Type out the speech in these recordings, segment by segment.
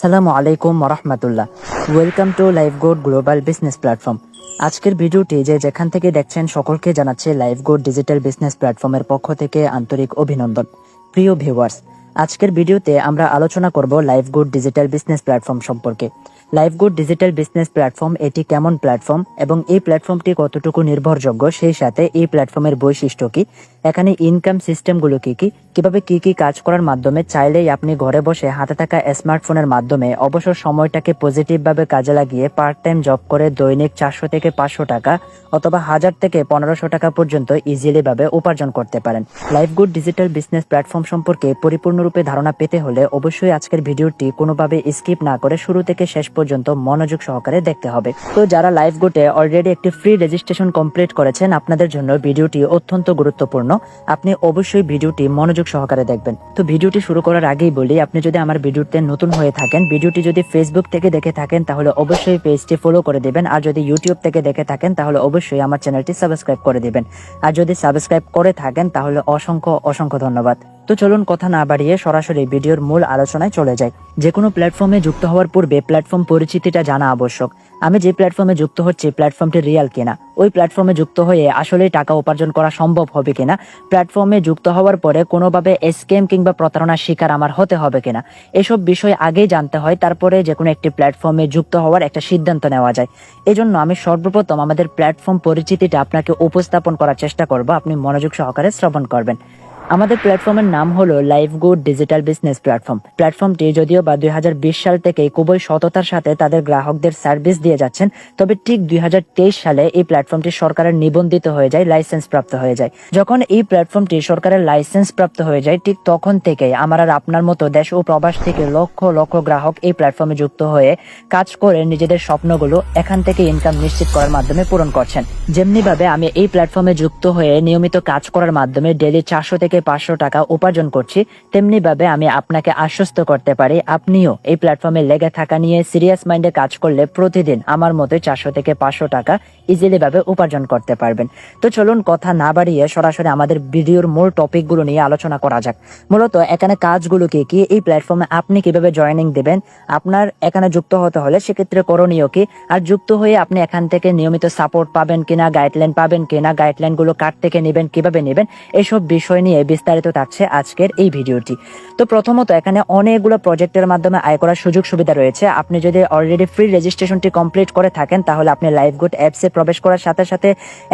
আসসালামু আলাইকুম রহমতুল্লাহ welcome to life good global business platform. আজকের ভিডিওটি যে যেখান থেকে দেখছেন সকলকে জানাচ্ছে লাইফ গোড ডিজিটাল বিজনেস প্ল্যাটফর্মের পক্ষ থেকে আন্তরিক অভিনন্দন। প্রিয় ভিউয়ার্স, আজকের ভিডিওতে আমরা আলোচনা করব life good digital business platform সম্পর্কে। Life good digital business platform এটি কেমন প্ল্যাটফর্ম এবং এই প্ল্যাটফর্মটি কতটুকু নির্ভরযোগ্য, সেই সাথে এই প্ল্যাটফর্মের বৈশিষ্ট্য কি? এখানে ইনকাম সিস্টেমগুলো কি কি? কীভাবে কি কি কাজ করার মাধ্যমে চাইলেই আপনি ঘরে বসে হাতে থাকা স্মার্টফোনের মাধ্যমে অবসর সময়টাকে পজিটিভভাবে কাজে লাগিয়ে পার্ট টাইম জব করে দৈনিক চারশো থেকে পাঁচশো টাকা অথবা হাজার থেকে পনেরোশো টাকা পর্যন্ত ইজিলি ভাবে উপার্জন করতে পারেন। Life good digital business platform সম্পর্কে পরিপূর্ণরূপে ধারণা পেতে হলে অবশ্যই আজকের ভিডিওটি কোনোভাবে স্কিপ না করে শুরু থেকে শেষ পর্যন্ত মনোযোগ সহকারে দেখতে হবে। তো যারা লাইফ গুটে অলরেডি একটি ফ্রি রেজিস্ট্রেশন কমপ্লিট করেছেন, আপনাদের জন্য ভিডিওটি অত্যন্ত গুরুত্বপূর্ণ। আপনি অবশ্যই ভিডিওটি মনোযোগ সহকারে দেখবেন। তো ভিডিওটি শুরু করার আগেই বলি, আপনি যদি আমার ভিডিওতে নতুন হয়ে থাকেন, ভিডিওটি যদি ফেসবুক থেকে দেখে থাকেন, তাহলে অবশ্যই পেজটি ফলো করে দেবেন। আর যদি ইউটিউব থেকে দেখে থাকেন, তাহলে অবশ্যই আমার চ্যানেলটি সাবস্ক্রাইব করে দেবেন। আর যদি সাবস্ক্রাইব করে থাকেন, তাহলে অসংখ্য অসংখ্য ধন্যবাদ। তো চলুন কথা না বাড়িয়ে সরাসরি ভিডিওর মূল আলোচনায় চলে যাই। যে কোনো প্ল্যাটফর্মে যুক্ত হওয়ার পূর্বে প্ল্যাটফর্ম পরিচিতিটা জানা আবশ্যক। আমি যে প্ল্যাটফর্মে যুক্ত হচ্ছি, প্ল্যাটফর্মটি রিয়াল কিনা? ওই প্ল্যাটফর্মে যুক্ত হয়ে আসলে টাকা উপার্জন করা সম্ভব হবে কিনা? প্ল্যাটফর্মে যুক্ত হওয়ার পরে কোনোভাবে স্ক্যাম কিংবা প্রতারণার শিকার আমার হতে হবে কিনা? এসব বিষয় আগেই জানতে হয়, তারপরে যে কোনো একটি প্ল্যাটফর্মে যুক্ত হওয়ার একটা সিদ্ধান্ত নেওয়া যায়। এজন্য আমি সর্বপ্রথম আমাদের প্ল্যাটফর্ম পরিচিতিটা আপনাকে উপস্থাপন করার চেষ্টা করব। আপনি মনোযোগ সহকারে শ্রবণ করবেন। আমাদের প্ল্যাটফর্মের নাম হলো life good digital business platform প্ল্যাটফর্মটি যদিও বা দু হাজার বিশ সাল থেকে খুবই সততার সাথে তাদের গ্রাহকদের সার্ভিস দিয়ে যাচ্ছেন, তবে ঠিক দুই হাজার তেইশ সালে এই প্ল্যাটফর্মটি সরকারের নিবন্ধিত হয়ে যায় লাইসেন্স প্রাপ্ত হয়ে যায়। যখন এই প্ল্যাটফর্মটি সরকারের লাইসেন্স প্রাপ্ত হয়ে যায়, ঠিক তখন থেকে আমার আর আপনার মতো দেশ ও প্রবাস থেকে লক্ষ লক্ষ গ্রাহক এই প্ল্যাটফর্মে যুক্ত হয়ে কাজ করে নিজেদের স্বপ্নগুলো এখান থেকে ইনকাম নিশ্চিত করার মাধ্যমে পূরণ করছেন। যেমনি ভাবে আমি এই প্ল্যাটফর্মে যুক্ত হয়ে নিয়মিত কাজ করার মাধ্যমে ডেলি চারশো থেকে পাঁচশো টাকা উপার্জন করছি, তেমনি ভাবে আমি আপনাকে আশ্বস্ত করতে পারি। আপনিও এই প্ল্যাটফর্মে লেগে থাকা নিয়ে সিরিয়াস মাইন্ডে কাজ করলে প্রতিদিন আমার মতো চারশো থেকে পাঁচশো টাকা ইজিলি ভাবে উপার্জন করতে পারবেন। তো চলুন কথা না বাড়িয়ে সরাসরি আমাদের ভিডিওর মূল টপিকগুলো নিয়ে আলোচনা করা যাক। মূলত এখানে কাজগুলো কি কি, এই প্ল্যাটফর্মে আপনি কীভাবে জয়েনিং দেবেন, আপনার এখানে যুক্ত হতে হলে সেক্ষেত্রে করণীয় কি, আর যুক্ত হয়ে আপনি এখান থেকে নিয়মিত সাপোর্ট পাবেন কিনা গাইডলাইন পাবেন কিনা গাইডলাইনগুলো কার থেকে নেবেন, কীভাবে নেবেন, এসব বিষয় নিয়ে বিস্তারিত থাকছে আজকের এই ভিডিওটি। তো প্রথমত এখানে অনেকগুলো প্রজেক্টের মাধ্যমে আয় করার সুযোগ সুবিধা রয়েছে। আপনি যদি অলরেডি ফ্রি রেজিস্ট্রেশনটি কমপ্লিট করে থাকেন, তাহলে আপনি লাইভ গুড অ্যাপসে প্রবেশ করার সাথে সাথে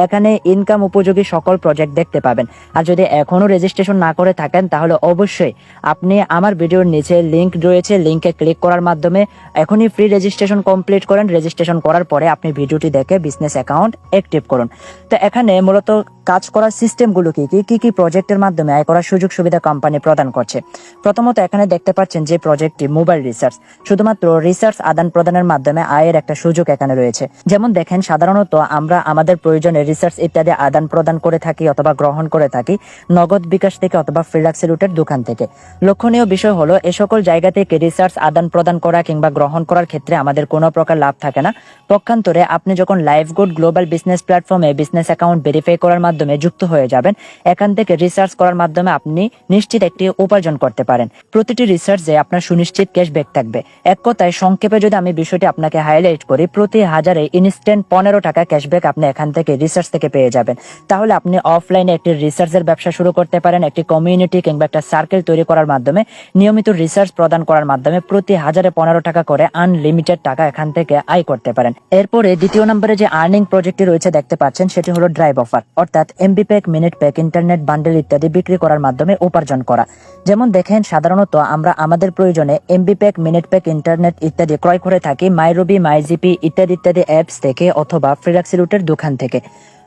এখানে ইনকাম উপযোগী সকল প্রজেক্ট দেখতে পাবেন। আর যদি এখনও রেজিস্ট্রেশন না করে থাকেন, তাহলে অবশ্যই আপনি আমার ভিডিওর নিচে লিঙ্ক রয়েছে। লিঙ্কে ক্লিক করার মাধ্যমে এখনই ফ্রি রেজিস্ট্রেশন কমপ্লিট করেন। রেজিস্ট্রেশন করার পরে আপনি ভিডিওটি দেখে বিজনেস অ্যাকাউন্ট অ্যাক্টিভ করুন। তো এখানে মূলত কাজ করার সিস্টেমগুলো কি কি? কি কি প্রজেক্টের মাধ্যমে আয় করার সুযোগ সুবিধা কোম্পানি প্রদান করছে। প্রথমত এখানে দেখতে পাচ্ছেন যে প্রজেক্টটি মোবাইল রিসার্চ শুধুমাত্র রিসার্চ আদান প্রদানের মাধ্যমে আয়ের একটা সুযোগ এখানে রয়েছে। যেমন দেখেন, সাধারণত আমরা আমাদের প্রয়োজনে রিসার্চ ইত্যাদি আদান প্রদান করে থাকি অথবা গ্রহণ করে থাকি নগদ বিকাশ থেকে অথবা ফ্রিলাক্সি রুটের দোকান থেকে। লক্ষণীয় বিষয় হলো, এ সকল জায়গা থেকে রিসার্চ আদান প্রদান করা কিংবা গ্রহণ করার ক্ষেত্রে আমাদের কোনো প্রকার লাভ থাকে না। পক্ষান্তরে আপনি যখন লাইফ গুড গ্লোবাল বিজনেস প্ল্যাটফর্মে বিজনেস অ্যাকাউন্ট ভেরিফাই করার মাধ্যমে যুক্ত হয়ে যাবেন, এখান থেকে রিসার্চ করার মাধ্যমে আপনি নিশ্চিত একটি উপার্জন করতে পারেন। প্রতিটি রিসার্চে আপনার সুনিশ্চিত ক্যাশব্যাক থাকবে। এক কথায়, সংক্ষেপে যদি আমি বিষয়টি আপনাকে হাইলাইট করি, প্রতি হাজারে ইনস্ট্যান্ট পনেরো টাকা ক্যাশব্যাক আপনি এখান থেকে রিসার্চ থেকে পেয়ে যাবেন। তাহলে আপনি অফলাইনে একটি রিসার্চের ব্যবসা শুরু করতে পারেন, একটি কমিউনিটি কিংবা একটা সার্কেল তৈরি করার মাধ্যমে। নিয়মিত রিসার্চ প্রদান করার মাধ্যমে প্রতি হাজারে পনেরো টাকা করে আনলিমিটেড টাকা এখান থেকে আয় করতে পারেন। এরপরে দ্বিতীয় নম্বরে যে আর্নিং প্রজেক্টটি রয়েছে, দেখতে পাচ্ছেন, সেটি হলো ড্রাইভ অফার অর্থাৎ MB pack minute pack internet bundle ইত্যাদি বিক্রি করার মাধ্যমে উপার্জন করা। যেমন দেখেন, সাধারণত আমরা আমাদের প্রয়োজনে MB pack, minute pack, internet ইত্যাদি ক্রয় করে থাকি, মাইরবি, মাইজিপি ইত্যাদি ইত্যাদি অ্যাপস থেকে অথবা ফ্রিলাক্সি রুটের দোকান থেকে।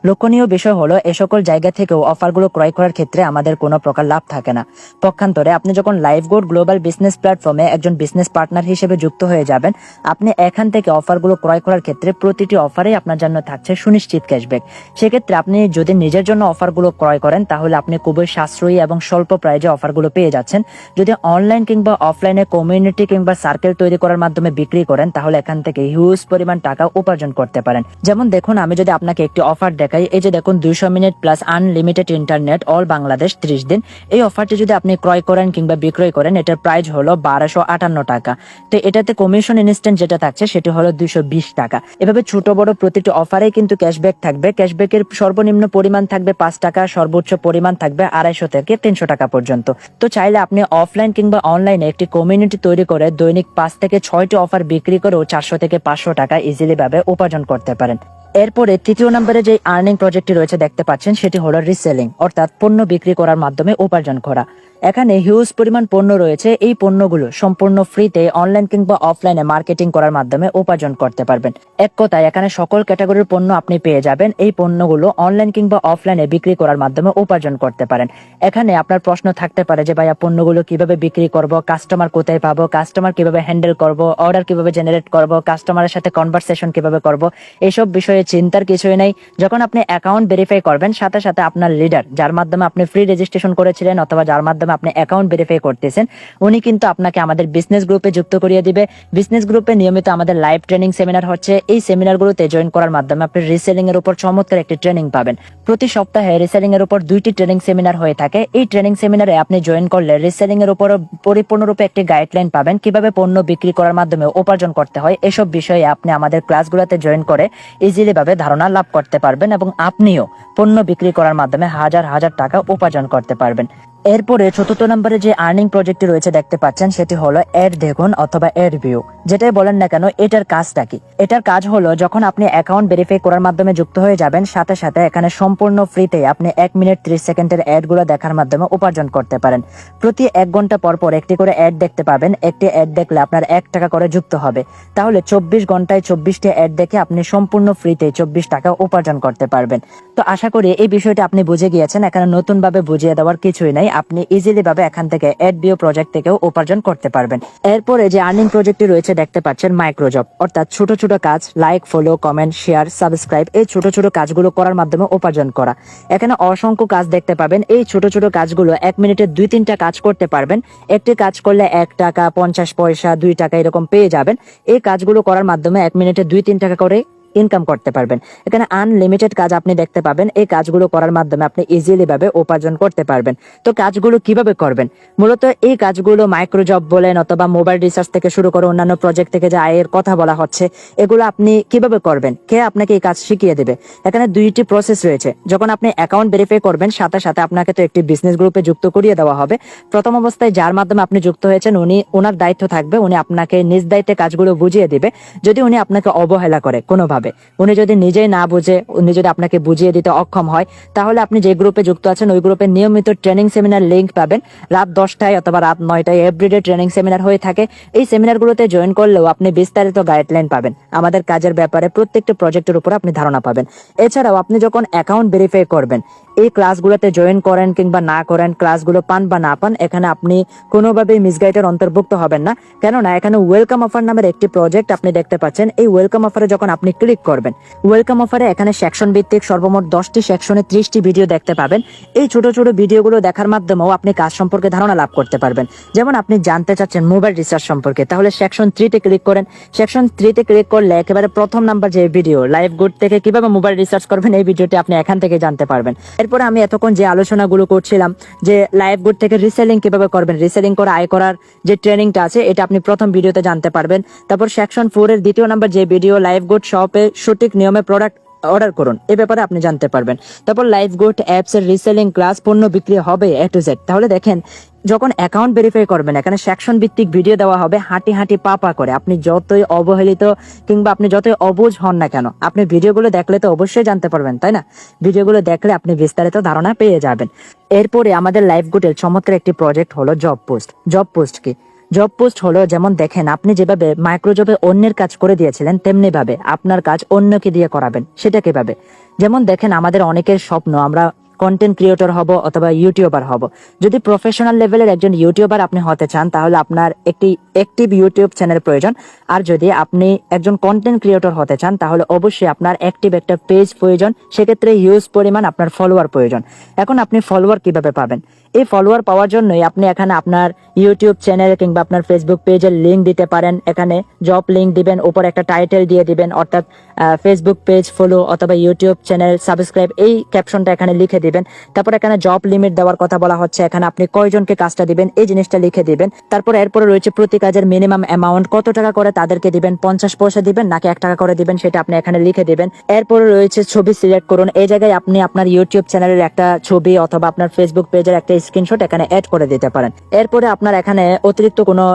লক্ষণীয় বিষয় হলো, এ সকল জায়গা থেকেও অফারগুলো ক্রয় করার ক্ষেত্রে আমাদের কোনো প্রকার লাভ থাকে না। পক্ষান্তরে আপনি যখন লাইফ গোড গ্লোবাল বিজনেস প্ল্যাটফর্মে একজন বিজনেস পার্টনার হিসেবে যুক্ত হয়ে যাবেন, আপনি এখান থেকে অফারগুলো ক্রয় করার ক্ষেত্রে প্রতিটি অফারেই আপনার জন্য থাকছে সুনিশ্চিত ক্যাশব্যাক। সেক্ষেত্রে আপনি যদি নিজের জন্য অফারগুলো ক্রয় করেন, তাহলে আপনি খুবই সাশ্রয়ী এবং স্বল্প প্রাইজে অফারগুলো পেয়ে যাচ্ছেন। যদি অনলাইন কিংবা অফলাইনে কমিউনিটি কিংবা সার্কেল তৈরি করার মাধ্যমে বিক্রি করেন, তাহলে এখান থেকে হিউজ পরিমাণ টাকা উপার্জন করতে পারেন। যেমন দেখুন, আমি যদি আপনাকে একটি অফার দেখাই দেখাই এই যে দেখুন, দুইশো minute plus unlimited internet all Bangladesh ত্রিশ দিন। এই অফারটি যদি আপনি ক্রয় করেন কিংবা বিক্রয় করেন, এটার প্রাইস হলো বারোশো আটান্ন টাকা। তো এটাতে কমিশন ইনস্ট্যান্ট যেটা থাকছে, সেটি হলো দুইশো বিশ টাকা। এভাবে ছোট বড় প্রতিটি অফারে কিন্তু ক্যাশব্যাক থাকবে। ক্যাশব্যাকের সর্বনিম্ন পরিমাণ থাকবে পাঁচ টাকা, সর্বোচ্চ পরিমাণ থাকবে আড়াইশো থেকে তিনশো টাকা পর্যন্ত। তো চাইলে আপনি অফলাইন কিংবা অনলাইনে একটি কমিউনিটি তৈরি করে দৈনিক পাঁচ থেকে ছয়টি অফার বিক্রি করেও চারশো থেকে পাঁচশো টাকা ইজিলি ভাবে উপার্জন করতে পারেন। এরপরে তৃতীয় নম্বরে যে আর্নিং প্রজেক্টটি রয়েছে, দেখতে পাচ্ছেন, সেটি হলো রিসেলিং অর্থাৎ পণ্য বিক্রি করার মাধ্যমে উপার্জন করা। এখানে হিউজ পরিমাণ পণ্য রয়েছে। এই পণ্যগুলো সম্পূর্ণ ফ্রিতে অনলাইন কিংবা অফলাইনে মার্কেটিং করার মাধ্যমে উপার্জন করতে পারবেন। এক কথায় এখানে সকল ক্যাটাগরির পণ্য আপনি পেয়ে যাবেন। এই পণ্যগুলো অনলাইন কিংবা অফলাইনে বিক্রি করার মাধ্যমে উপার্জন করতে পারেন। এখানে আপনার প্রশ্ন থাকতে পারে যে, ভাইয়া, পণ্যগুলো কীভাবে বিক্রি করব? কাস্টমার কোথায় পাবো? কাস্টমার কীভাবে হ্যান্ডেল করব? অর্ডার কীভাবে জেনারেট করব? কাস্টমারের সাথে কনভারসেশন কীভাবে করব? এইসব বিষয়ে চিন্তার কিছুই নেই। যখন আপনি অ্যাকাউন্ট ভেরিফাই করবেন, সাথে সাথে আপনার লিডার যার মাধ্যমে আপনি ফ্রি রেজিস্ট্রেশন করেছিলেন অথবা যার মাধ্যমে আপনি অ্যাকাউন্ট ভেরিফাই করতেছেন, উনি কিন্তু আপনাকে আমাদের বিজনেস গ্রুপে যুক্ত করিয়ে দিবে। বিজনেস গ্রুপে নিয়মিত আমাদের লাইভ ট্রেনিং সেমিনার হচ্ছে। এই সেমিনারগুলোতে জয়েন করার মাধ্যমে আপনি রিসেলিং এর উপর চমৎকার একটি ট্রেনিং পাবেন। প্রতি সপ্তাহে রিসেলিং এর উপর দুইটি ট্রেনিং সেমিনার হয়ে থাকে। এই ট্রেনিং সেমিনারে আপনি জয়েন করলে রিসেলিং এর উপর পরিপূর্ণরূপে একটি গাইডলাইন পাবেন। কীভাবে পণ্য বিক্রি করার মাধ্যমে উপার্জন করতে হয়, এসব বিষয়ে আপনি আমাদের ক্লাসগুলোতে জয়েন করে ইজিলি ভাবে ধারণা লাভ করতে পারবেন এবং আপনিও পণ্য বিক্রি করার মাধ্যমে হাজার হাজার টাকা উপার্জন করতে পারবেন। এরপরে চতুর্থ নম্বরে যে আর্নিং প্রজেক্টটি রয়েছে দেখতে পাচ্ছেন, সেটি হলো এড দেখুন অথবা এড ভিউ যেটাই বলেন না কেন, এটার কাজটা কি? এটার কাজ হলো যখন আপনি অ্যাকাউন্ট ভেরিফাই করার মাধ্যমে যুক্ত হয়ে যাবেন, সাথে সাথে এখানে সম্পূর্ণ ফ্রিতে আপনি এক মিনিট ত্রিশ সেকেন্ডের অ্যাডগুলো দেখার মাধ্যমে উপার্জন করতে পারেন। প্রতি এক ঘণ্টা পর পর একটি করে অ্যাড দেখতে পাবেন। একটি অ্যাড দেখলে আপনার এক টাকা করে যুক্ত হবে। তাহলে চব্বিশ ঘন্টায় চব্বিশটি অ্যাড দেখে আপনি সম্পূর্ণ ফ্রিতে চব্বিশ টাকা উপার্জন করতে পারবেন। তো আশা করি এই বিষয়টা আপনি বুঝে গিয়েছেন। এখানে নতুন ভাবে বুঝিয়ে দেওয়ার কিছুই নাই। আপনি ইজিলি ভাবে এখান থেকে এড বিও প্রজেক্ট থেকেও উপার্জন করতে পারবেন। এরপরে যে আর্নিং প্রজেক্টটি রয়েছে দেখতে পাচ্ছেন মাইক্রোজব অর্থাৎ ছোট ছোট কাজ like follow comment share subscribe এই ছোট ছোট কাজগুলো করার মাধ্যমে উপার্জন করা। এখানে অসংখ্য কাজ দেখতে পাবেন। এই ছোট ছোট কাজগুলো এক মিনিটে দুই তিনটা কাজ করতে পারবেন। একটি কাজ করলে এক টাকা, পঞ্চাশ পয়সা, দুই টাকা এরকম পেয়ে যাবেন। এই কাজগুলো করার মাধ্যমে এক মিনিটে দুই তিন টাকা করে ইনকাম করতে পারবেন। এখানে আনলিমিটেড কাজ আপনি দেখতে পাবেন। এই কাজগুলো করার মাধ্যমে আপনি ইজিলি ভাবে উপার্জন করতে পারবেন। তো কাজগুলো কীভাবে করবেন? মূলত এই কাজগুলো মাইক্রো জব বলেন অথবা মোবাইল রিসার্চ থেকে শুরু করে অন্যান্য প্রজেক্ট থেকে যে আয়ের কথা বলা হচ্ছে, এগুলো আপনি কীভাবে করবেন? কে আপনাকে এই কাজ শিখিয়ে দেবে? এখানে দুইটি প্রসেস রয়েছে। যখন আপনি অ্যাকাউন্ট ভেরিফাই করবেন, সাথে সাথে আপনাকে তো একটি বিজনেস গ্রুপে যুক্ত করিয়ে দেওয়া হবে। প্রথম অবস্থায় যার মাধ্যমে আপনি যুক্ত হয়েছেন, উনি ওনার দায়িত্ব থাকবে, উনি আপনাকে নিজ দায়িত্বে কাজগুলো বুঝিয়ে দিবে। যদি উনি আপনাকে অবহেলা করে কোনোভাবে। উনি যদি নিজেই না বুঝে, উনি যদি আপনাকে বুঝিয়ে দিতে অক্ষম হয়, তাহলে আপনি যে গ্রুপে যুক্ত আছেন, ওই গ্রুপে নিয়মিত ট্রেনিং সেমিনার লিংক পাবেন। রাত দশটায় অথবা রাত নয়টায় এভরিডে ট্রেনিং সেমিনার হয়ে থাকে। এই সেমিনারগুলোতে জয়েন করলেও আপনি বিস্তারিত গাইডলাইন পাবেন। আমাদের কাজের ব্যাপারে প্রত্যেকটা প্রজেক্টের উপর আপনি ধারণা পাবেন। এছাড়াও আপনি যখন অ্যাকাউন্ট ভেরিফাই করবেন, এই ক্লাসগুলোতে জয়েন করেন কিংবা না করেন ক্লাসগুলো পান বা না পান, এখানে আপনি কোনোভাবেই মিসগাইডের অন্তর্ভুক্ত হবেন না। কেননা, এখানে ওয়েলকাম অফার নামের একটি প্রজেক্ট আপনি দেখতে পাচ্ছেন। এই ওয়েলকাম অফারে যখন আপনি ক্লিক করবেন। ওয়েলকাম অফারে এখানে সেকশন ভিত্তিক সর্বমোট দশটি সেকশনে ত্রিশটি ভিডিও দেখতে পাবেন। এই ছোট ছোট ভিডিওগুলো দেখার মাধ্যমেও আপনি কাজ সম্পর্কে ধারণা লাভ করতে পারবেন। যেমন আপনি জানতে চাচ্ছেন মোবাইল রিসার্চ সম্পর্কে, তাহলে সেকশন থ্রিতে ক্লিক করেন। সেকশন থ্রিতে ক্লিক করলে একেবারে প্রথম নাম্বার যে ভিডিও লাইভ গুড থেকে কীভাবে মোবাইল রিসার্চ করবেন, এই ভিডিওটি আপনি এখান থেকে জানতে পারবেন। এরপরে আমি এতক্ষণ যে আলোচনাগুলো করছিলাম, যে লাইভ গুড থেকে রিসেলিং কীভাবে করবেন রিসেলিং করে, আয় করার যে ট্রেনিংটা আছে, এটা আপনি প্রথম ভিডিওতে জানতে পারবেন। তারপর সেকশন ফোর এর দ্বিতীয় নাম্বার যে ভিডিও লাইভ গুড শপে সঠিক নিয়মে প্রোডাক্ট অর্ডার করুন। এ ব্যাপারে আপনি জানতে পারবেন। তারপর লাইফ গুড অ্যাপস এর রিসেলিং ক্লাস পণ্য বিক্রি হবে এ টু জেড তাহলে দেখেন, যখন অ্যাকাউন্ট ভেরিফাই করবেন, এখানে সেকশন ভিত্তিক ভিডিও দেওয়া হবে, হাঁটি হাঁটি পা পা করে। আপনি যতই অবহেলিত কিংবা আপনি যতই অবুঝ হন না কেন, আপনি ভিডিওগুলো দেখলে তো অবশ্যই জানতে পারবেন, তাই না? ভিডিওগুলো দেখলে আপনি বিস্তারিত ধারণা পেয়ে যাবেন। এরপরে আমাদের লাইফ গুডের চমৎকার একটি প্রজেক্ট হলো জব পোস্ট জব পোস্ট কি? জব পোস্ট হলো যেমন দেখেন, আপনি যেভাবে মাইক্রোজবে অন্যের কাজ করে দিয়েছিলেন তেমনি ভাবে আপনার কাজ অন্যকে দিয়ে করাবেন, সেটা কীভাবে? যেমন দেখেন, আমাদের অনেকের স্বপ্ন, আমরা কন্টেন্ট ক্রিয়েটর হব অথবা ইউটিউবার হব। যদি প্রফেশনাল লেভেলের একজন ইউটিউবার আপনি হতে চান, তাহলে আপনার একটি অ্যাক্টিভ ইউটিউব চ্যানেল প্রয়োজন। আর যদি আপনি একজন কন্টেন্ট ক্রিয়েটর হতে চান, তাহলে অবশ্যই আপনার অ্যাক্টিভ একটা পেজ প্রয়োজন। সেক্ষেত্রে হিউজ পরিমাণ আপনার ফলোয়ার প্রয়োজন। এখন আপনি ফলোয়ার কীভাবে পাবেন? এই ফলোয়ার পাওয়ার জন্যই আপনি এখানে আপনার ইউটিউব চ্যানেল কিংবা আপনার ফেসবুক পেজের লিঙ্ক দিতে পারেন। এখানে জব লিঙ্ক দিবেন, উপর একটা টাইটেল দিয়ে দিবেন, অর্থাৎ ফেসবুক পেজ ফলো অথবা ইউটিউব চ্যানেল সাবস্ক্রাইব এই ক্যাপশনটা এখানে লিখে দিবেন। তারপর এখানে জব লিমিট দেওয়ার কথা বলা হচ্ছে। এখানে আপনি কয়জনকে কাজটা দিবেন এই জিনিসটা লিখে দিবেন। তারপর এরপরে রয়েছে প্রতি কাজের মিনিমাম অ্যামাউন্ট কত টাকা করে তাদেরকে দিবেন? পঞ্চাশ পয়সা দিবেন নাকি এক টাকা করে দিবেন? সেটা আপনি এখানে লিখে দিবেন। এরপরে রয়েছে ছবি সিলেক্ট করুন। এই জায়গায় আপনি আপনার ইউটিউব চ্যানেলের একটা ছবি অথবা আপনার ফেসবুক পেজের একটা স্ক্রিনশট এখানে অ্যাড করে দিতে পারেন। এরপরে আপনার এখানে অতিরিক্ত কোনো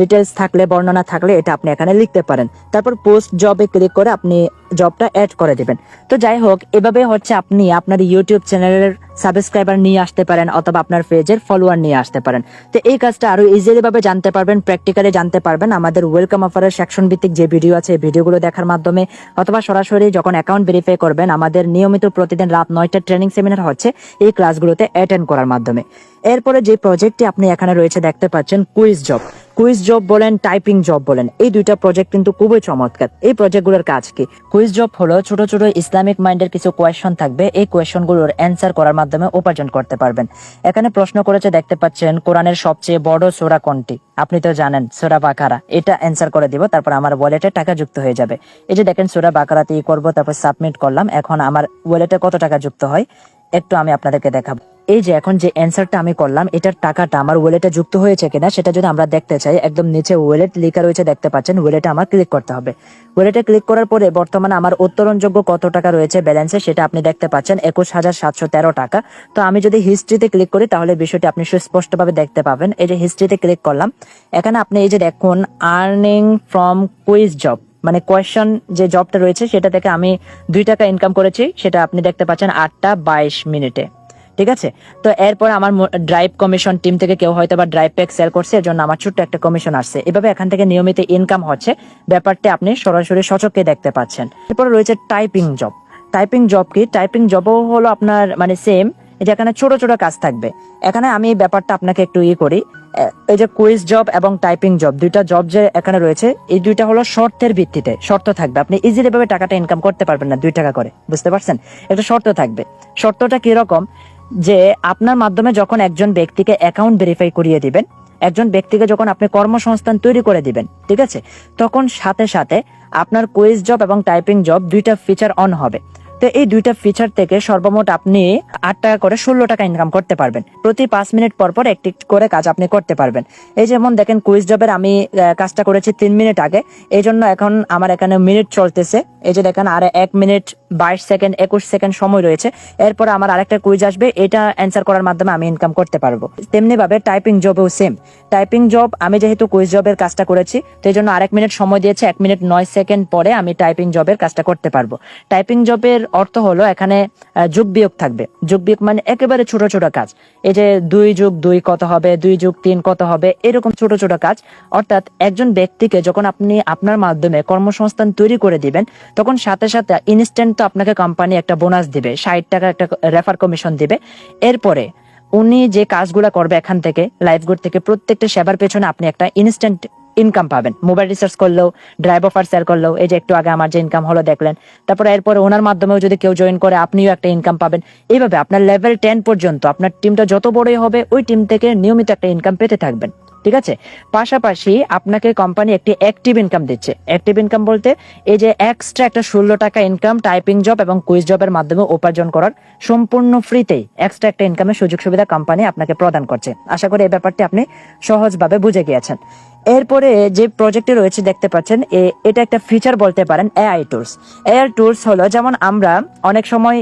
ডিটেলস থাকলে, বর্ণনা থাকলে এটা আপনি এখানে লিখতে পারেন। তারপর পোস্ট জবে ক্লিক করে আপনি জবটা অ্যাড করে দিবেন। তো যাই হোক, এভাবে হচ্ছে আপনি আপনার ইউটিউব চ্যানেলের সাবস্ক্রাইবার নিয়ে আসতে পারেন অথবা আপনার পেজের ফলোয়ার নিয়ে আসতে পারেন। তো এই কাজটা আরও ইজিলি ভাবে জানতে পারবেন প্র্যাকটিক্যালি জানতে পারবেন। আমাদের ওয়েলকাম অফারের সেকশন ভিত্তিক যে ভিডিও আছে ভিডিওগুলো দেখার মাধ্যমে অথবা সরাসরি যখন অ্যাকাউন্ট ভেরিফাই করবেন, আমাদের নিয়মিত প্রতিদিন রাত নয়টা ট্রেনিং সেমিনার হচ্ছে, এই ক্লাসগুলোতে অ্যাটেন্ড করার মাধ্যমে। এরপরে যে প্রজেক্টটি আপনি এখানে রয়েছে, দেখতে পাচ্ছেন কুইজ জব কুইজ জব বলেন টাইপিং জব বলেন, এই দুইটা প্রজেক্ট কিন্তু খুবই চমৎকার। এই প্রজেক্টগুলোর কাজ কি? কুইজ জব হলো ছোট ছোট ইসলামিক মাইন্ডের কিছু কোয়েশন থাকবে, এই কোয়েশনগুলোর অ্যান্সার করার মাধ্যমে উপার্জন করতে পারবেন। এখানে প্রশ্ন করেছে, দেখতে পাচ্ছেন, কোরআনের সবচেয়ে বড় সোরা কোনটি? আপনি তো জানেন, সোরা বাকারা। এটা অ্যান্সার করে দিব, তারপর আমার ওয়ালেটে টাকা যুক্ত হয়ে যাবে। এই যে দেখেন, সোরা বাকারাতে ই করব, তারপর সাবমিট করলাম। এখন আমার ওয়ালেটে কত টাকা যুক্ত হয়? একটু আমি আপনাদেরকে দেখাবো। এই যে এখন যে অ্যান্সারটা আমি করলাম, এটার টাকাটা আমার ওয়ালেটে যুক্ত হয়েছে কিনা, সেটা যদি আমরা দেখতে চাই, একদম নিচে ওয়ালেট লেখা রয়েছে, দেখতে পাচ্ছেন ওয়ালেটে আমার ক্লিক করতে হবে। ওয়ালেটে ক্লিক করার পরে বর্তমানে আমার উত্তরণযোগ্য কত টাকা রয়েছে ব্যালেন্সে সেটা আপনি দেখতে পাচ্ছেন, একুশ হাজার সাতশো তেরো টাকা। তো আমি যদি হিস্ট্রিতে ক্লিক করি, তাহলে বিষয়টি আপনি সুস্পষ্টভাবে দেখতে পাবেন। এই যে হিস্ট্রিতে ক্লিক করলাম, এখানে আপনি এই যে দেখুন আর্নিং ফ্রম কুইজ জব মানে কোয়েশন যে জবটা রয়েছে, সেটা থেকে আমি দুই টাকা ইনকাম করেছি, সেটা আপনি দেখতে পাচ্ছেন আটটা বাইশ মিনিটে। ঠিক আছে? তো এরপর আমার ড্রাইভ কমিশন টিম থেকে কেউ হয়তো বা ড্রাইভ প্যাক সেল করছে, এর জন্য আমার ছোট্ট একটা কমিশন আসছে। এভাবে এখান থেকে নিয়মিত ইনকাম হচ্ছে। ব্যাপারটা আপনি সরাসরি সচককে দেখতে পাচ্ছেন। এরপর রয়েছে টাইপিং জব টাইপিং জব কি? টাইপিং জবও হলো আপনার মানে সেম যে এখানে ছোট ছোট কাজ থাকবে। এখানে আমি এই ব্যাপারটা আপনাকে একটু ইয়ে করি। এই যে কুইজ জব এবং টাইপিং জব দুইটা জব যে এখানে রয়েছে, এই দুইটা হলো শর্তের ভিত্তিতে। শর্ত থাকবে। আপনি ইজিলি ভাবে টাকাটা ইনকাম করতে পারবেন না, দুই টাকা করে। বুঝতে পারছেন? একটা শর্ত থাকবে। শর্তটা কীরকম? যে আপনার মাধ্যমে যখন একজন ব্যক্তিকে অ্যাকাউন্ট ভেরিফাই করিয়ে দিবেন, একজন ব্যক্তিকে যখন আপনি কর্মসংস্থান তৈরি করে দিবেন, ঠিক আছে? তখন সাথে সাথে আপনার কুইজ জব এবং টাইপিং জব দুইটা ফিচার অন হবে। তো এই দুইটা ফিচার থেকে সর্বমোট আপনি আট টাকা করে ষোলো টাকা ইনকাম করতে পারবেন। প্রতি পাঁচ মিনিট পর পর একটি করে কাজ আপনি করতে পারবেন। এই যেমন দেখেন কুইজ জবের আমি কাজটা করেছি তিন মিনিট আগে। এই জন্য এখন আমার এখানে মিনিট চলতেছে। এই যে দেখেন আর এক মিনিট বাইশ সেকেন্ড, একুশ সেকেন্ড সময় রয়েছে। এরপর আমার আরেকটা কুইজ আসবে, এটা অ্যান্সার করার মাধ্যমে আমি ইনকাম করতে পারব। তেমনি ভাবে টাইপিং জবেও সেম টাইপিং জব আমি যেহেতু কুইজ জবের কাজটা করেছি, তো এই জন্য আরেক মিনিট সময় দিয়েছে, এক মিনিট নয় সেকেন্ড পরে আমি টাইপিং জবের কাজটা করতে পারব। টাইপিং জবের অর্থ হলো এখানে যোগ বিয়োগ থাকবে। যোগ বিয়োগ মানে একেবারে ছোট ছোট কাজ। এই যে দুই যোগ দুই কত হবে, দুই যোগ তিন কত হবে, এরকম ছোট ছোট কাজ। অর্থাৎ একজন ব্যক্তিকে যখন আপনি আপনার মাধ্যমে কর্মসংস্থান তৈরি করে দিবেন, তখন সাথে সাথে ইনস্ট্যান্ট আপনাকে কোম্পানি একটা বোনাস দিবে, ষাট টাকা একটা রেফার কমিশন দিবে। এরপরে উনি যে কাজগুলো করবে এখান থেকে লাইফ গুড থেকে, প্রত্যেকটা সেবার পেছনে আপনি একটা ইনস্ট্যান্ট ইনকাম পাবেন। মোবাইল রিসার্চ করলেও ড্রাইভ অফার সেল করলেও, এই যে একটু আগে আমার যে ইনকাম হলো দেখলেন, তারপরে এরপরে ওনার মাধ্যমেও যদি কেউ জয়েন করে, আপনিও একটা ইনকাম পাবেন। এইভাবে আপনার লেভেল টেন পর্যন্ত, আপনার টিমটা যত বড়ই হবে, ওই টিম থেকে নিয়মিত একটা ইনকাম পেতে থাকবেন। ঠিক আছে? পাশাপাশি আপনাকে কোম্পানি একটি অ্যাক্টিভ ইনকাম দিচ্ছে। অ্যাক্টিভ ইনকাম বলতে এই যে এক্সট্রা একটা ষোলো টাকা ইনকাম টাইপিং জব এবং কুইজ জবের মাধ্যমে উপার্জন করার সম্পূর্ণ ফ্রিতেই এক্সট্রা একটা ইনকামের সুযোগ সুবিধা কোম্পানি আপনাকে প্রদান করছে। আশা করি এই ব্যাপারটি আপনি সহজভাবে বুঝে গিয়েছেন। এরপরে যে প্রজেক্টে রয়েছে দেখতে পাচ্ছেন এটা একটা ফিচার বলতে পারেন এআই টুলস এআই টুলস হলো যেমন আমরা অনেক সময়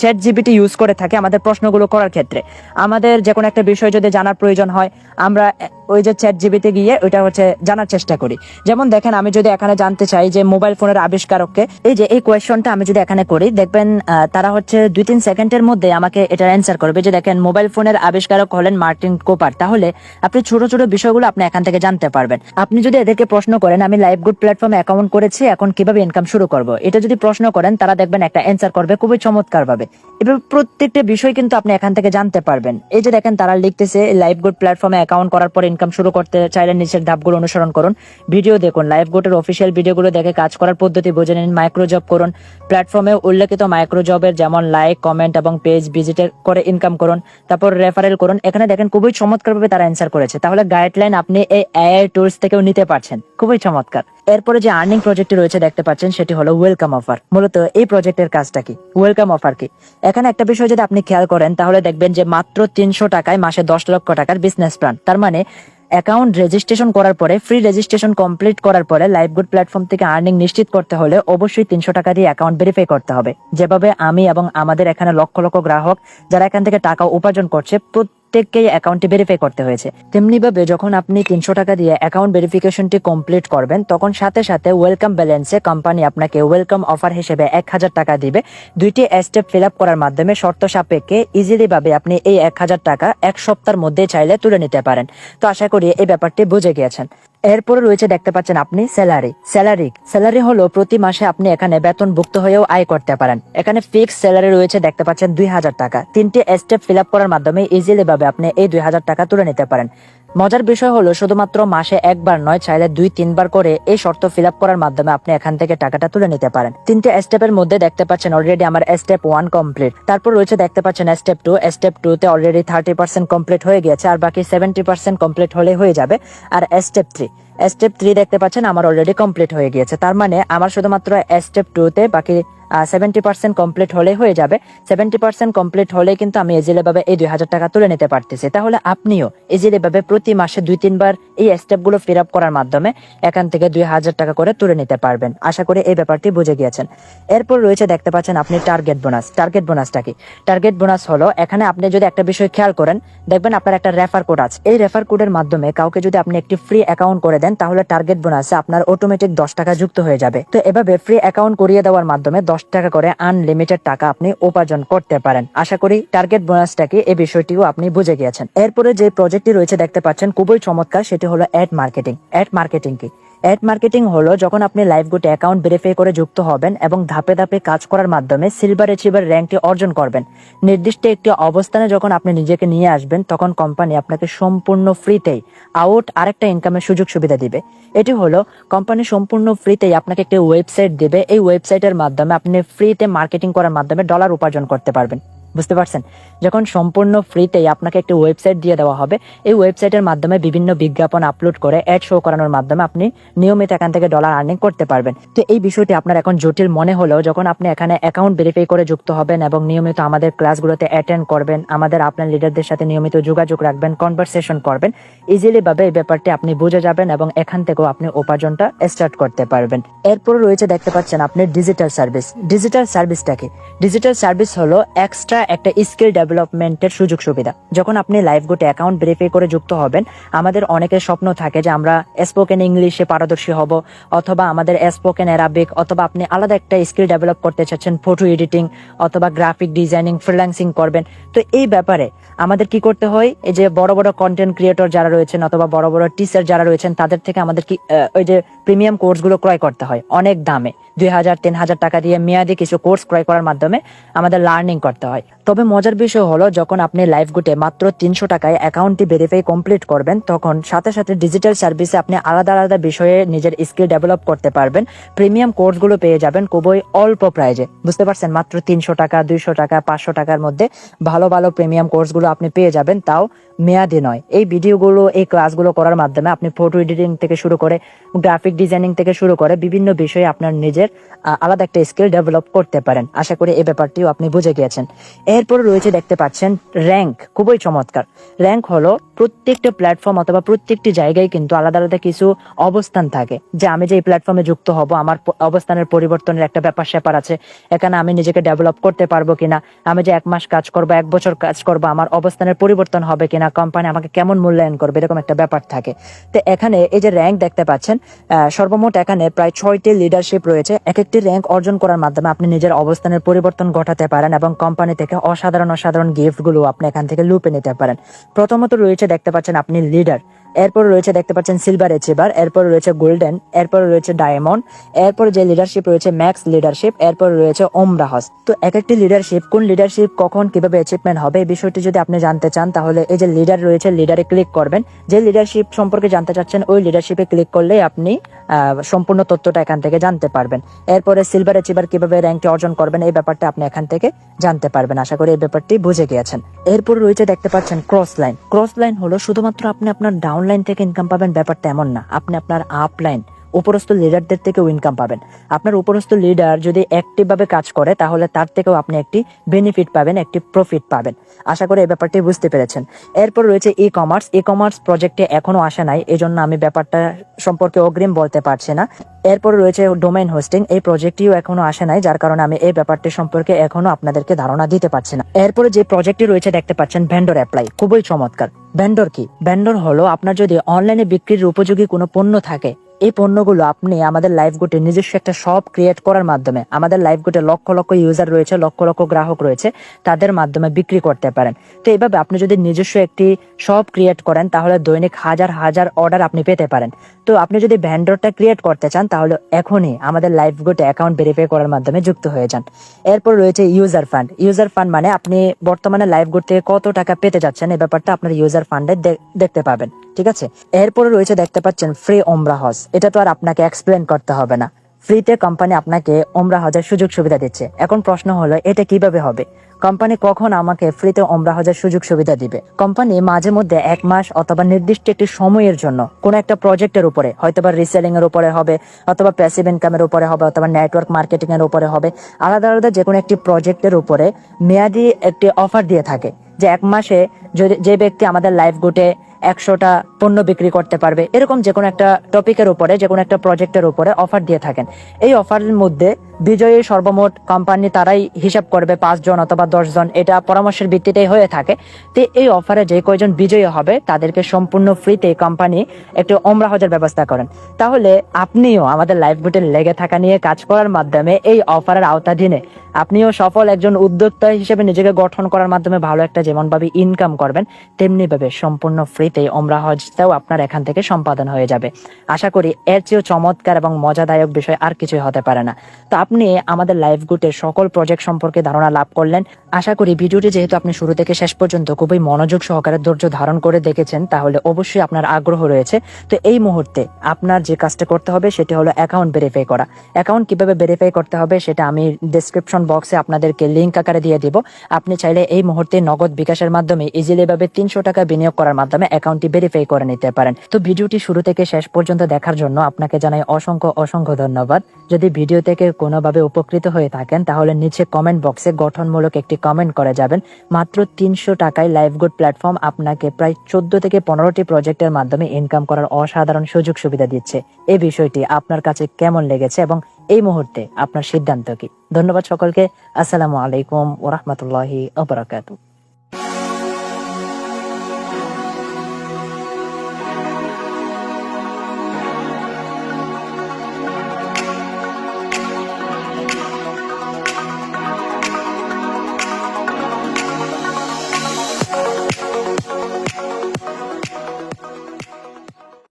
চ্যাট জিবিটি ইউজ করে থাকি আমাদের প্রশ্নগুলো করার ক্ষেত্রে। আমাদের যে কোনো একটা বিষয় যদি জানার প্রয়োজন হয়, আমরা ওই যে চ্যাট জিবিতে গিয়ে ওইটা হচ্ছে জানার চেষ্টা করি। যেমন দেখেন, আমি যদি এখানে জানতে চাই যে মোবাইল ফোনের আবিষ্কারককে, এই যে এই কোয়েশনটা আমি যদি এখানে করি, দেখবেন তারা হচ্ছে দুই তিন সেকেন্ডের মধ্যে আমাকে এটা অ্যান্সার করবে যে দেখেন মোবাইল ফোনের আবিষ্কারক হলেন মার্টিন কোপার। তাহলে আপনি ছোট ছোট বিষয়গুলো আপনি এখান থেকে জানতে জানতে পারবেন। আপনি যদি এদেরকে প্রশ্ন করেন, আমি লাইভ গুড প্ল্যাটফর্মে অ্যাকাউন্ট করেছি, এখন কীভাবে ইনকাম শুরু করব? এটা যদি প্রশ্ন করেন, তারা দেখবেন একটা অ্যান্সার করবে, খুবই চমৎকার ভাবে এভাবে প্রত্যেকটা বিষয় কিন্তু আপনি এখান থেকে জানতে পারবেন। এই যে দেখেন, তারা লিখতেছে লাইভ গুড প্ল্যাটফর্মে অ্যাকাউন্ট করার পর ইনকাম শুরু করতে চাইলে নিচের ধাপগুলো অনুসরণ করুন। ভিডিও দেখুন লাইভ গুডের অফিসিয়াল ভিডিওগুলো দেখে কাজ করার পদ্ধতি বুঝে নিন মাইক্রো জব করুন প্ল্যাটফর্মে উল্লেখিত মাইক্রো জবের যেমন লাইক কমেন্ট এবং পেজ ভিজিট করে ইনকাম করুন। তারপর রেফারেল করুন। এখানে দেখেন, খুবই চমৎকারভাবে তারা অ্যান্সার করেছে। তাহলে গাইডলাইন আপনি এই এআই টুলস থেকেও নিতে পারছেন। খুবই চমৎকার। এরপরে যে আর্নিং প্রজেক্টটি রয়েছে দেখতে পাচ্ছেন, সেটি হলো ওয়েলকাম অফার মূলত এই প্রজেক্টের কাজটা কি? ওয়েলকাম অফার কি? এখানে একটা বিষয় যদি আপনি খেয়াল করেন, তাহলে দেখবেন যে মাত্র তিনশো টাকায় মাসে দশ লক্ষ টাকার বিজনেস প্ল্যান তার মানে অ্যাকাউন্ট রেজিস্ট্রেশন করার পরে ফ্রি রেজিস্ট্রেশন কমপ্লিট করার পরে লাইভ গুড প্ল্যাটফর্ম থেকে আর্নিং নিশ্চিত করতে হলে অবশ্যই তিনশো টাকা দিয়ে অ্যাকাউন্ট ভেরিফাই করতে হবে। যেভাবে আমি এবং আমাদের এখানে লক্ষ লক্ষ গ্রাহক, যারা এখান থেকে টাকা উপার্জন করছে প্রত্যেককেই অ্যাকাউন্টটি ভেরিফাই করতে হয়েছে। তেমনিভাবে যখন আপনি তিনশো টাকা দিয়ে অ্যাকাউন্ট ভেরিফিকেশনটি কমপ্লিট করবেন, তখন সাথে সাথে ওয়েলকাম ব্যালেন্সে কোম্পানি আপনাকে ওয়েলকাম অফার হিসেবে এক হাজার টাকা দিবে। দুইটি স্টেপ ফিল আপ করার মাধ্যমে শর্ত সাপেক্ষে ইজিলিভাবে আপনি এই এক হাজার টাকা এক সপ্তাহের মধ্যে চাইলে তুলে নিতে পারেন। তো আশা করি এই ব্যাপারটি বুঝে গিয়েছেন। এরপরে রয়েছে দেখতে পাচ্ছেন আপনি স্যালারি। স্যালারি স্যালারি হলো প্রতি মাসে আপনি এখানে বেতন ভুক্ত হয়েও আয় করতে পারেন। এখানে ফিক্স স্যালারি রয়েছে দেখতে পাচ্ছেন দুই হাজার টাকা। তিনটি স্টেপ ফিল আপ করার মাধ্যমে ইজিলি ভাবে আপনি এই দুই হাজার টাকা তুলে নিতে পারেন। মজার বিষয় হলো, শুধুমাত্র মাসে একবার নয়, চাইলে দুই, তিনবার করে এই শর্ত ফিল করার মাধ্যমে আপনি এখান থেকে টাকাটা তুলে নিতে পারেন। তিনটে স্টেপের মধ্যে দেখতে পাচ্ছেন অলরেডি আমার স্টেপ ওয়ান কমপ্লিট তারপর রয়েছে দেখতে পাচ্ছেন স্টেপ টু স্টেপ টু তে অলরেডি থার্টি পার্সেন্ট কমপ্লিট হয়ে গেছে আর বাকি সেভেন্টি পার্সেন্ট কমপ্লিট হলে হয়ে যাবে। আর স্টেপ থ্রি স্টেপ থ্রি দেখতে পাচ্ছেন আমার অলরেডি কমপ্লিট হয়ে গিয়েছে। তার মানে আমার শুধুমাত্র স্টেপ টু তে বাকি সেভেন্টি পার্সেন্ট কমপ্লিট হলে হয়ে যাবে। সেভেন্টি পার্সেন্ট কমপ্লিট হলে কিন্তু আমি ইজিলি ভাবে এই দুই হাজার টাকা তুলে নিতে পারতেছি। তাহলে আপনিও ইজিলি ভাবে প্রতি মাসে দুই, তিনবার এই স্টেপগুলো ফিল আপ করার মাধ্যমে এখান থেকে দুই হাজার টাকা করে তুলে নিতে পারবেন। আশা করি এই ব্যাপারটি বুঝে গিয়েছেন। এরপর রয়েছে, দেখতে পাচ্ছেন আপনি টার্গেট বোনাস টার্গেট বোনাসটা কি? টার্গেট বোনাস হলো, এখানে আপনি যদি একটা বিষয় খেয়াল করেন, দেখবেন আপনার একটা রেফার কোড আছে। এই রেফার কোডের মাধ্যমে কাউকে যদি আপনি একটি ফ্রি অ্যাকাউন্ট করে দেন, তাহলে টার্গেট বোনাসে আপনার অটোমেটিক দশ টাকা যুক্ত হয়ে যাবে। তো এভাবে ফ্রি অ্যাকাউন্ট করিয়ে দেওয়ার মাধ্যমে দশ টাকা করে আনলিমিটেড টাকা আপনি উপার্জন করতে পারেন। আশা করি টার্গেট বোনাসটাকে এই বিষয়টিও আপনি বুঝে গিয়েছেন। এরপরে যে প্রজেক্টটি রয়েছে, দেখতে পাচ্ছেন খুবই চমৎকার, সেটি হলো অ্যাড মার্কেটিং অ্যাড মার্কেটিং কি? অ্যাড মার্কেটিং হলো যখন আপনি লাইভ গুটে অ্যাকাউন্ট ভেরিফাই করে যুক্ত হবেন এবং ধাপে ধাপে কাজ করার মাধ্যমে সিলভার অ্যাচিভার র্যাঙ্কটি অর্জন করবেন। নির্দিষ্ট একটি অবস্থানে যখন আপনি নিজেকে নিয়ে আসবেন, তখন কোম্পানি আপনাকে সম্পূর্ণ ফ্রিতেই আউট আরেকটা ইনকামের সুযোগ সুবিধা দিবে। এটি হলো কোম্পানি সম্পূর্ণ ফ্রিতেই আপনাকে একটি ওয়েবসাইট দেবে। এই ওয়েবসাইটের মাধ্যমে আপনি ফ্রিতে মার্কেটিং করার মাধ্যমে ডলার উপার্জন করতে পারবেন। বুঝতে পারছেন? যখন সম্পূর্ণ ফ্রিতেই আপনাকে একটি ওয়েবসাইট দিয়ে দেওয়া হবে, এই ওয়েবসাইটের মাধ্যমে বিভিন্ন বিজ্ঞাপন আপলোড করে অ্যাড শো করানোর মাধ্যমে আপনি নিয়মিত এখান থেকে ডলার আর্নিং করতে পারবেন। তো এই বিষয়টি আপনার এখন জটিল মনে হলেও যখন আপনি এখানে অ্যাকাউন্ট ভেরিফাই করে যুক্ত হবেন এবং নিয়মিত আমাদের ক্লাসগুলোতে অ্যাটেন্ড করবেন, আমাদের আপনার লিডারদের সাথে নিয়মিত যোগাযোগ রাখবেন কনভারসেশন করবেন ইজিলি ভাবে এই ব্যাপারটি আপনি বুঝে যাবেন এবং এখান থেকেও আপনি উপার্জনটা স্টার্ট করতে পারবেন। এরপর রয়েছে দেখতে পাচ্ছেন আপনি ডিজিটাল সার্ভিস ডিজিটাল সার্ভিসটা কি? ডিজিটাল সার্ভিস হলো এক্সট্রা একটা স্কিল ডেভেলপমেন্টের সুযোগ সুবিধা। যখন আপনি লাইভ গোটে অ্যাকাউন্ট ভেরিফাই করে যুক্ত হবেন, আমাদের অনেকের স্বপ্ন থাকে যে আমরা স্পোকেন ইংলিশে পারদর্শী হব, অথবা আমাদের স্পোকেন অ্যারাবিক অথবা আপনি আলাদা একটা স্কিল ডেভেলপ করতে চাচ্ছেন ফটো এডিটিং অথবা গ্রাফিক ডিজাইনিং ফ্রিল্যান্সিং করবেন। তো এই ব্যাপারে আমাদের কি করতে হয়? এই যে বড় বড় কন্টেন্ট ক্রিয়েটর যারা রয়েছেন, অথবা বড় বড় টিচার যারা রয়েছেন, তাদের থেকে আমাদের কি ওই যে প্রিমিয়াম কোর্সগুলো ক্রয় করতে হয়, অনেক দামে। দুই হাজার, তিন হাজার টাকা দিয়ে মেয়াদি কিছু কোর্স ক্রয় করার মাধ্যমে আমাদের লার্নিং করতে হয়। তবে মজার বিষয় হলো, যখন আপনি লাইফ গুটে মাত্র তিনশো টাকায় অ্যাকাউন্টটি ভেরিফাই কমপ্লিট করবেন, তখন সাথে সাথে ডিজিটাল সার্ভিসে আপনি আলাদা আলাদা বিষয়ে নিজের স্কিল ডেভেলপ করতে পারবেন। প্রিমিয়াম কোর্সগুলো পেয়ে যাবেন খুবই অল্প প্রাইজে বুঝতে পারছেন? মাত্র তিনশো টাকা, দুইশো টাকা, পাঁচশো টাকার মধ্যে ভালো ভালো প্রিমিয়াম কোর্সগুলো আপনি পেয়ে যাবেন। তাও মেয়াদি নয়। এই ভিডিওগুলো, এই ক্লাসগুলো করার মাধ্যমে আপনি ফটো এডিটিং থেকে শুরু করে গ্রাফিক ডিজাইনিং থেকে শুরু করে বিভিন্ন বিষয়ে আপনার নিজের আলাদা একটা স্কিল ডেভেলপ করতে পারেন। আশা করি এই ব্যাপারটিও আপনি বুঝে গিয়েছেন। এরপর রয়েছে দেখতে পাচ্ছেন র্যাঙ্ক খুবই চমৎকার। র্যাঙ্ক হলো প্রত্যেকটা প্ল্যাটফর্ম অথবা প্রত্যেকটি জায়গায় কিন্তু আলাদা আলাদা কিছু অবস্থান থাকে। যে আমি যে এই প্ল্যাটফর্মে যুক্ত হব, আমার অবস্থানের পরিবর্তনের একটা ব্যাপার স্যাপার আছে, এখানে আমি নিজেকে ডেভেলপ করতে পারব কিনা, আমি যে এক মাস কাজ করব, এক বছর কাজ করব, আমার অবস্থানের পরিবর্তন হবে কিনা কোম্পানি আমাকে কেমন মূল্যায়ন করবে, এরকম একটা ব্যাপার থাকে। তো এখানে এই যে র্যাঙ্ক দেখতে পাচ্ছেন সর্বমোট এখানে প্রায় ছয়টি লিডারশিপ রয়েছে। এক একটি র্যাঙ্ক অর্জন করার মাধ্যমে আপনি নিজের অবস্থানের পরিবর্তন ঘটাতে পারেন এবং কোম্পানি থেকে অসাধারণ অসাধারণ গিফটগুলো আপনি এখান থেকে লুপে নিতে পারেন। প্রথমত রয়েছে, দেখতে পাচ্ছেন আপনি লিডার এরপর রয়েছে, দেখতে পাচ্ছেন সিলভার এচিভার এরপর রয়েছে গোল্ডেন এরপর রয়েছে ডায়মন্ড এরপর যে লিডারশিপ রয়েছে ম্যাক্স লিডারশিপ এরপর রয়েছে ওমরাহস তো এক একটি লিডারশিপ কোন লিডারশিপ কখন কীভাবে অ্যাচিভমেন্ট হবে, এই বিষয়টি যদি আপনি জানতে চান, তাহলে এই যে লিডার রয়েছে লিডারে ক্লিক করবেন। যে লিডারশিপ সম্পর্কে জানতে চাচ্ছেন, ওই লিডারশিপে ক্লিক করলেই আপনি সম্পূর্ণ তথ্যটা এখান থেকে জানতে পারবেন। এরপরে সিলভার অ্যাচিভার কীভাবে র্যাঙ্কটি অর্জন করবেন, এই ব্যাপারটা আপনি এখান থেকে জানতে পারবেন। আশা করি এই ব্যাপারটি বুঝে গিয়েছেন। এরপর রয়েছে, দেখতে পাচ্ছেন ক্রস লাইন ক্রস লাইন হলো শুধুমাত্র আপনি আপনার ডাউন লাইন থেকে ইনকাম পাবেন ব্যাপারটা এমন না। আপনি আপনার আপ লাইন উপরস্থ লিডারদের থেকেও ইনকাম পাবেন। আপনার উপরস্থ লিডার যদি অ্যাক্টিভভাবে কাজ করে, তাহলে তার থেকেও আপনি একটি বেনিফিট পাবেন, একটি প্রফিট পাবেন। আশা করি এই ব্যাপারটি বুঝতে পেরেছেন। এরপর রয়েছে ই কমার্স ই কমার্স প্রজেক্টে এখনও আসে নাই এই জন্য আমি ব্যাপারটা সম্পর্কে অগ্রিম বলতে পারছি না। এরপর রয়েছে ডোমেন হোস্টিং এই প্রজেক্টটিও এখনও আসে নাই, যার কারণে আমি এই ব্যাপারটি সম্পর্কে এখনও আপনাদেরকে ধারণা দিতে পারছি না। এরপরে যে প্রজেক্টটি রয়েছে, দেখতে পাচ্ছেন ভেন্ডর অ্যাপ্লাই খুবই চমৎকার। ভেন্ডর কি? ভেন্ডর হলো আপনার যদি অনলাইনে বিক্রির উপযোগী কোনো পণ্য থাকে এই পণ্যগুলো আপনি আমাদের লাইভ গোটে নিজস্ব একটা শপ ক্রিয়েট করার মাধ্যমে, আমাদের লাইভ গোটে লক্ষ লক্ষ ইউজার রয়েছে, লক্ষ লক্ষ গ্রাহক রয়েছে, তাদের মাধ্যমে বিক্রি করতে পারেন। তো এইভাবে আপনি যদি নিজস্ব একটি শপ ক্রিয়েট করেন, তাহলে দৈনিক হাজার হাজার অর্ডার আপনি পেতে পারেন। তো আপনি যদি ভ্যান্ডরটা ক্রিয়েট করতে চান, তাহলে এখনই আমাদের লাইভ গোটে অ্যাকাউন্ট ভেরিফাই করার মাধ্যমে যুক্ত হয়ে যান। এরপর রয়েছে ইউজার ফান্ড ইউজার ফান্ড মানে আপনি বর্তমানে লাইভ গোট থেকে কত টাকা পেতে যাচ্ছেন, এই ব্যাপারটা আপনার ইউজার ফান্ডে দেখতে পাবেন। ঠিক আছে? এরপরে রয়েছে দেখতে পাচ্ছেন ফ্রি ওমরা হজ এটা তো আর আপনাকে এক্সপ্লেন করতে হবে না। ফ্রিতে কোম্পানি আপনাকে ওমরা হজের সুযোগ সুবিধা দিচ্ছে। এখন প্রশ্ন হলো, এটা কীভাবে হবে? কোম্পানি কখন আমাকে ফ্রিতে ওমরা হজের সুযোগ সুবিধা দিবে? কোম্পানি মাঝে মধ্যে এক মাস অথবা নির্দিষ্ট একটি সময়ের জন্য কোন একটা প্রজেক্টের উপরে, হয়তোবা রিসেলিং এর উপরে হবে, অথবা প্যাসিভ ইনকামের উপরে হবে, অথবা নেটওয়ার্ক মার্কেটিং এর উপরে হবে। আলাদা আলাদা যে কোনো একটি প্রজেক্টের উপরে মেয়াদি একটি অফার দিয়ে থাকে। যে এক মাসে যে ব্যক্তি আমাদের লাইফ গুটে একশোটা পণ্য বিক্রি করতে পারবে। এরকম যে কোনো একটা টপিকের উপরে যে কোনো একটা প্রজেক্টের উপরে অফার দিয়ে থাকেন। এই অফারের মধ্যে বিজয়ী সর্বমোট কোম্পানি তারাই হিসাব করবে, পাঁচজন অথবা দশজন। এটা পরামর্শের ভিত্তিতেই হয়ে থাকে। তো এই অফারে যে কয়জন বিজয়ী হবে, তাদেরকে সম্পূর্ণ ফ্রিতে কোম্পানি একটি ওমরা হজের ব্যবস্থা করেন। তাহলে আপনিও আমাদের লাইফ বুটে লেগে থাকা নিয়ে কাজ করার মাধ্যমে এই অফারের আওতাধীনে আপনিও সফল একজন উদ্যোক্তা হিসেবে নিজেকে গঠন করার মাধ্যমে ভালো একটা যেমনভাবে ইনকাম করবেন তেমনি ভাবে সম্পূর্ণ ফ্রিতে ওমরা হজটাও আপনার এখান থেকে সম্পাদন হয়ে যাবে। আশা করি এর চেয়েও চমৎকার এবং মজাদায়ক বিষয় আর কিছুই হতে পারে না। তো আপনি আমাদের লাইভ গুটের সকল প্রজেক্ট সম্পর্কে ধারণা লাভ করলেন। আশা করি ভিডিওটি যেহেতু আপনি শুরু থেকে শেষ পর্যন্ত খুবই মনোযোগ সহকারে ধৈর্য ধারণ করে দেখেছেন, তাহলে অবশ্যই আপনার আগ্রহ রয়েছে। তো এই মুহূর্তে আপনার যে কাজটা করতে হবে সেটি হলো অ্যাকাউন্ট ভেরিফাই করা। অ্যাকাউন্ট কীভাবে ভেরিফাই করতে হবে সেটা আমি ডিসক্রিপশন বক্সে আপনাদেরকে লিঙ্ক আকারে দিয়ে দিব। আপনি চাইলে এই মুহূর্তে নগদ বিকাশের মাধ্যমে ইজিলি ভাবে তিনশো টাকা বিনিয়োগ করার মাধ্যমে অ্যাকাউন্টটি ভেরিফাই করে নিতে পারেন। তো ভিডিওটি শুরু থেকে শেষ পর্যন্ত দেখার জন্য আপনাকে জানাই অসংখ্য অসংখ্য ধন্যবাদ। যদি ভিডিও থেকে কোনোভাবে উপকৃত হয়ে থাকেন, তাহলে নিচে কমেন্ট বক্সে গঠনমূলক একটি কমেন্ট করে যাবেন। মাত্র তিনশো টাকায় লাইভ গুড প্ল্যাটফর্ম আপনাকে প্রায় চোদ্দ থেকে পনেরোটি প্রজেক্টের মাধ্যমে ইনকাম করার অসাধারণ সুযোগ সুবিধা দিচ্ছে। এই বিষয়টি আপনার কাছে কেমন লেগেছে এবং এই মুহূর্তে আপনার সিদ্ধান্ত কি? ধন্যবাদ সকলকে। আসসালামু আলাইকুম ওরহমতুল্লাহি আবরাকাতু